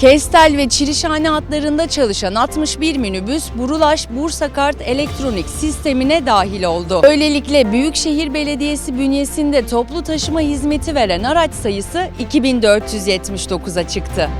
Kestel ve Çirişhane hatlarında çalışan 61 minibüs Burulaş Bursa Kart elektronik sistemine dahil oldu. Böylelikle Büyükşehir Belediyesi bünyesinde toplu taşıma hizmeti veren araç sayısı 2479'a çıktı.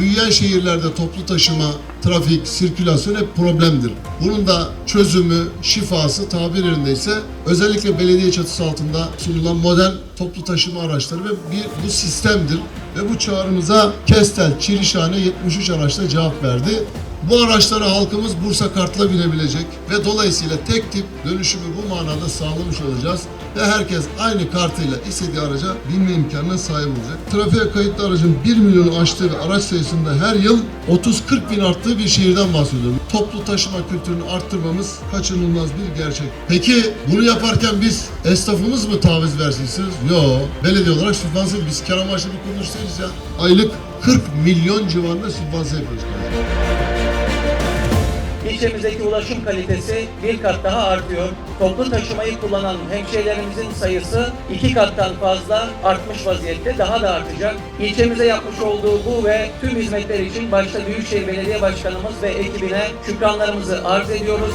Büyüyen şehirlerde toplu taşıma, trafik, sirkülasyon hep problemdir. Bunun da çözümü, şifası tabir yerindeyse özellikle belediye çatısı altında sunulan modern toplu taşıma araçları ve bir bu sistemdir. Ve bu çağrımıza Kestel, Çirişhane 73 araçla cevap verdi. Bu araçlara halkımız Bursa kartla binebilecek ve dolayısıyla tek tip dönüşümü bu manada sağlamış olacağız ve herkes aynı kartıyla istediği araca binme imkanına sahip olacak. Trafiğe kayıtlı aracın 1 milyonu aştığı ve araç sayısında her yıl 30-40 bin arttığı bir şehirden bahsediyorum. Toplu taşıma kültürünü arttırmamız kaçınılmaz bir gerçek. Peki bunu yaparken biz esnafımız mı taviz versin istiyoruz? Yok. Belediye olarak sübvanse biz kar amaçlı bir kuruluş değiliz ya. Aylık 40 milyon civarında sübvanse yapıyoruz. İlçemizdeki ulaşım kalitesi bir kat daha artıyor. Toplu taşımayı kullanan hemşehrilerimizin sayısı iki kattan fazla artmış vaziyette. Daha da artacak. İlçemize yapmış olduğu bu ve tüm hizmetler için başta Büyükşehir Belediye Başkanımız ve ekibine şükranlarımızı arz ediyoruz.